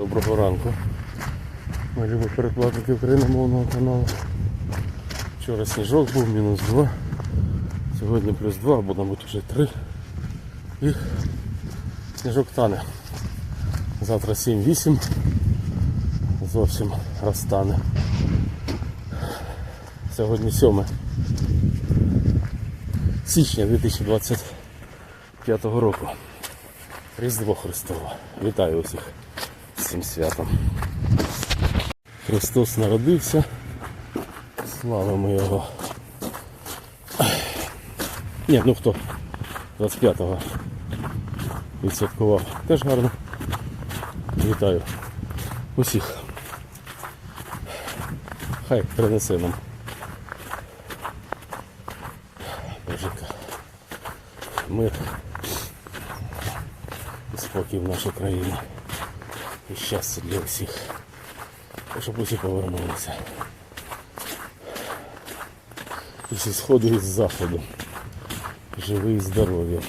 Доброго ранку. Ми любі перекладники україномовного каналу. Вчора сніжок був, мінус 2. Сьогодні плюс 2, або мабуть вже 3. І сніжок тане. Завтра 7-8. Зовсім розтане. Сьогодні 7 січня 2025 року. Різдво Христове. Вітаю усіх цим святом. Христос народився. Славимо Його. Ні, ну хто? 25-го відсвяткував. Теж гарно. Вітаю усіх. Хай принесе нам. Божика. Мир і спокій в нашій країні. І щастя для всіх. Щоб усі повернулися. І зі сходу, і з заходу. Живі і здорові.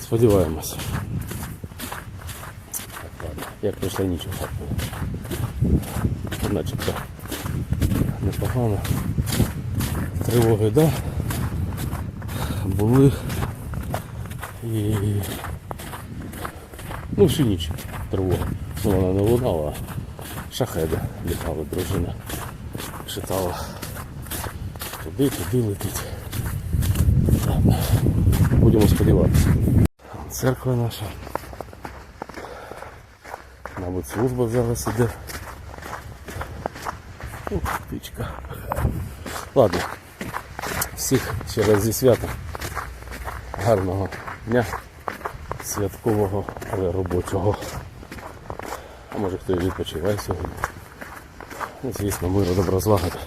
Сподіваємося. Так. Як пройшла ніч у Харкові. Начебто непогано. Тривоги, да? Були. І Ну, всю ніч тривога. Ну, вона не лунала, а шахеди літали, дружина читала. Туди, туди летить. Будемо сподіватися. Церква наша. Мабуть, служба зараз іде. Ух, птичка. Ладно. Всіх ще раз зі святом. Гарного дня святкового, але робочого. Може хто і відпочиває сьогодні. Ну, Звісно, миру, добра злагоди.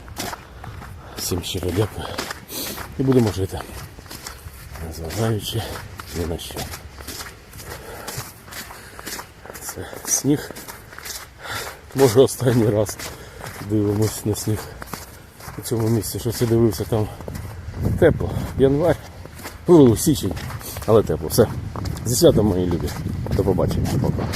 Всім щиро дякую. І будемо жити. Незважаючи ні на що. Це сніг. Може останній раз дивимось на сніг. У цьому місці щось я дивився там тепло. Январь. Ну, січень. Але тепло. Все. Зі святом мої любі. До побачення. Пока.